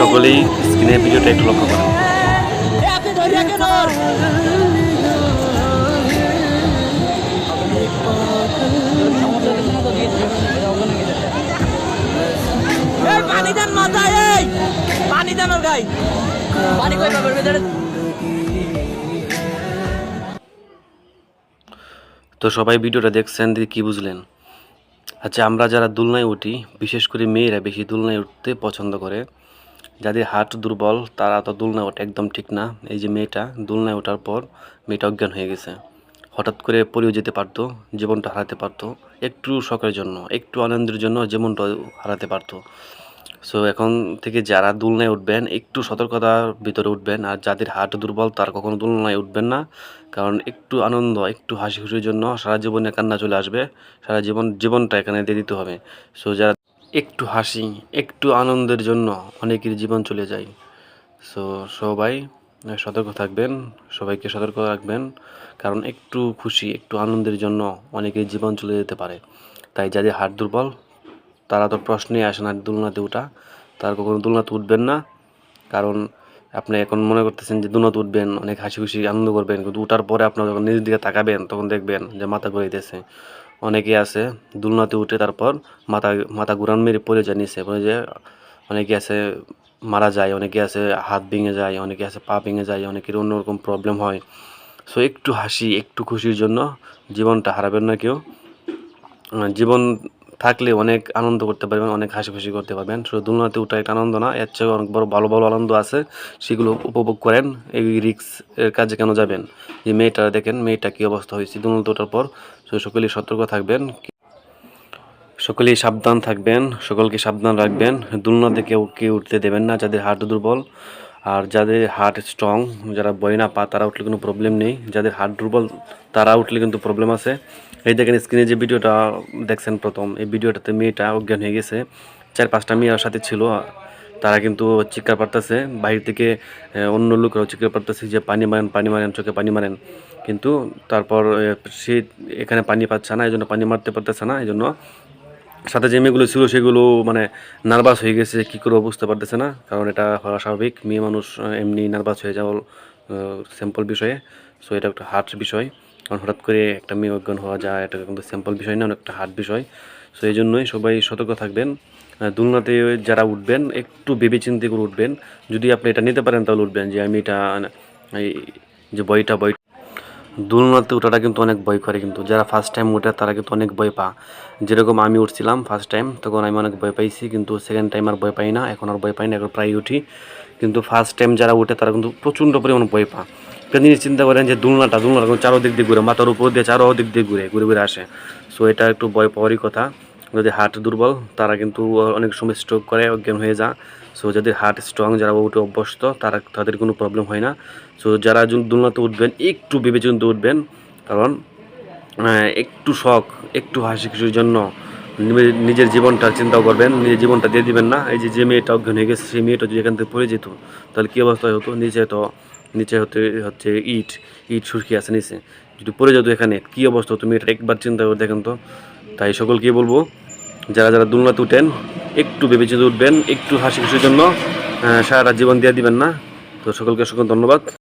সকলেই স্ক্রিনের ভিডিওটা একটু লক্ষ্য করেন। তো সবাই ভিডিওটা দেখছেন দিয়ে কী বুঝলেন। আচ্ছা আমরা যারা দুলনায় উঠি, বিশেষ করে মেয়েরা বেশি দুলনায় উঠতে পছন্দ করে, যাদের হাট দুর্বল, তারা তো দুলনায় ওঠে একদম ঠিক না। এই যে মেয়েটা, দুলনায় ওঠার পর মেয়েটা অজ্ঞান হয়ে গেছে। হঠাৎ করে পড়েও যেতে পারতো, জীবনটা হারাতে পারতো, একটু শখের জন্য, একটু আনন্দের জন্য জীবনটা হারাতে পারতো। সো এখন থেকে যারা দুলনায় উঠবেন, একটু সতর্কতার ভিতরে উঠবেন আর যাদের হার্ট দুর্বল, তার কখনো দুলনায় উঠবেন না। কারণ একটু আনন্দ, একটু হাসি খুশির জন্য সারা জীবনে কান্না চলে আসবে। সারা জীবন, জীবনটা এখানে দিয়ে দিতে হবে। সো যারা একটু হাসি, একটু আনন্দের জন্য অনেকের জীবন চলে যায়। সো সবাই সতর্ক থাকবেন, সবাইকে সতর্ক রাখবেন। কারণ একটু খুশি, একটু আনন্দের জন্য অনেকের জীবন চলে যেতে পারে। তাই যাদের হাট দুর্বল তারা তো প্রশ্নেই আসে না দুলনাতে উঠা। তার কখনো দুলনাতে উঠবেন না। কারণ আপনি এখন মনে করতেছেন যে দুলনাতে উঠবেন, অনেক হাসি খুশি আনন্দ করবেন, কিন্তু উঠার পরে আপনার যখন নিজের দিকে তাকাবেন, তখন দেখবেন যে মাথা ঘুরে ঘুরাইতেছে। অনেকে আছে দুলনাতে উঠে তারপর মাথা মাথা ঘুরান মেরে পড়ে যায় নিচে যায় অনেকে আছে মারা যায়, অনেকে আছে হাত ভেঙে যায়, অনেকে আছে পা ভেঙে যায়, অনেকের অন্যরকম প্রবলেম হয়। সো একটু হাসি, একটু খুশির জন্য জীবনটা হারাবেন না কেউ। জীবন থাকলে অনেক আনন্দ করতে পারবেন, অনেক হাসি খুশি করতে পারবেন। শুধু দুলনাতে উঠা একটা আনন্দ না, এর চেয়ে অনেক বড় ভালো ভালো আনন্দ আছে, সেগুলো উপভোগ করেন। এই রিক্স এর কাজে কেন যাবেন? যে মেয়েটা, দেখেন মেয়েটা কী অবস্থা হয়েছে। দুলনাতে ওঠার পর সকলেই সতর্ক থাকবেন, সকলেই সাবধান থাকবেন, সকলকে সাবধান রাখবেন। দুলনাতে কেউ কেউ উঠতে দেবেন না, যাদের হার্ট দুর্বল। আর যাদের হার্ট স্ট্রং যারা বই না পা, তারা উঠলে কোনো প্রবলেম নেই। যাদের হার্ট দুর্বল, তারা উঠলে কিন্তু প্রবলেম আছে। এই দেখেন স্ক্রিনে যে ভিডিওটা দেখছেন প্রথম, এই ভিডিওটাতে মেয়েটা অজ্ঞান হয়ে গেছে। চার পাঁচটা মেয়ের সাথে ছিল, তারা কিন্তু চিৎকার পারতেছে। বাইরে থেকে অন্য লোকরাও চিৎকার পারতেছে যে পানি মারেন পানি মারেন, চোখে পানি মারেন। কিন্তু তারপর সে এখানে পানি পাচ্ছে না, এই জন্য পানি মারতে পারতেছে না, এই জন্য সাথে যে মেয়েগুলো ছিল সেগুলো মানে নার্ভাস হয়ে গেছে, কী করে বুঝতে পারতেছে না। কারণ এটা হওয়া স্বাভাবিক, মেয়ে মানুষ এমনি নার্ভাস হয়ে যাওয়ার স্যাম্পল বিষয়ে। সো এটা একটা হার্ট বিষয়। কারণ হঠাৎ করে একটা মেয়ে অজ্ঞান হওয়া যায়, এটা কিন্তু স্যাম্পল বিষয় না একটা হার্ট বিষয়। সো এই জন্যই সবাই সতর্ক থাকবেন। দুলনাতে যারা উঠবেন, একটু ভেবে চিন্তে করে উঠবেন। যদি আপনি এটা নিতে পারেন, তাহলে উঠবেন যে, আমি এটা এই যে বইটা বই দুলনাতে ওঠাটা কিন্তু অনেক ভয় করে কিন্তু। যারা ফার্স্ট টাইম উঠে তারা কিন্তু অনেক ভয় পা যেরকম আমি উঠছিলাম ফার্স্ট টাইম তখন আমি অনেক ভয় পাইছি, কিন্তু সেকেন্ড টাইম আর ভয় পাই না, এখন আর ভয় পাই না, এখন প্রায় উঠি। কিন্তু ফার্স্ট টাইম যারা উঠে, তারা কিন্তু প্রচণ্ড পরিমাণ ভয় পা একটা জিনিস চিন্তা করেন যে দুলনাটা দুলনাটা চারোদিক দিয়ে ঘুরে, মাথার উপর দিয়ে চারো দিক দিয়ে ঘুরে ঘুরে ঘুরে আসে। সো এটা একটু ভয় পাওয়ারই কথা। যদি হার্ট দুর্বল, তারা কিন্তু অনেক সময় স্ট্রোক করে, অজ্ঞান হয়ে যা সো যাদের হার্ট স্ট্রং যারা উঠে অভ্যস্ত, তারা, তাদের কোনো প্রবলেম হয় না। সো যারা দুলনাতে উঠবেন, একটু বিবেচনা উঠবেন, কারণ একটু শখ, একটু হাসি খুশির জন্য নিজের জীবনটা চিন্তাও করবেন, নিজের জীবনটা দিয়ে দিবেন না। এই যে যে মেয়েটা অজ্ঞান হয়ে গেছে, সেই মেয়েটা যদি এখান থেকে পড়ে যেত, তাহলে কী অবস্থা হতো? নিচে তো, নিচে হতে, হচ্ছে ইট ইট সুরকি আছে নিচে। যদি পড়ে যেত এখানে, কী অবস্থা হতো? মেয়েটা একবার চিন্তা করে দেখেন তো। তাই সকলকে বলব, যারা যারা দুলনাতে উঠেন, একটু বিবেচিত উঠবেন, একটু হাসি খুশির জন্য সারা জীবন দিয়ে দিবেন না। তো সকলকে সকল ধন্যবাদ।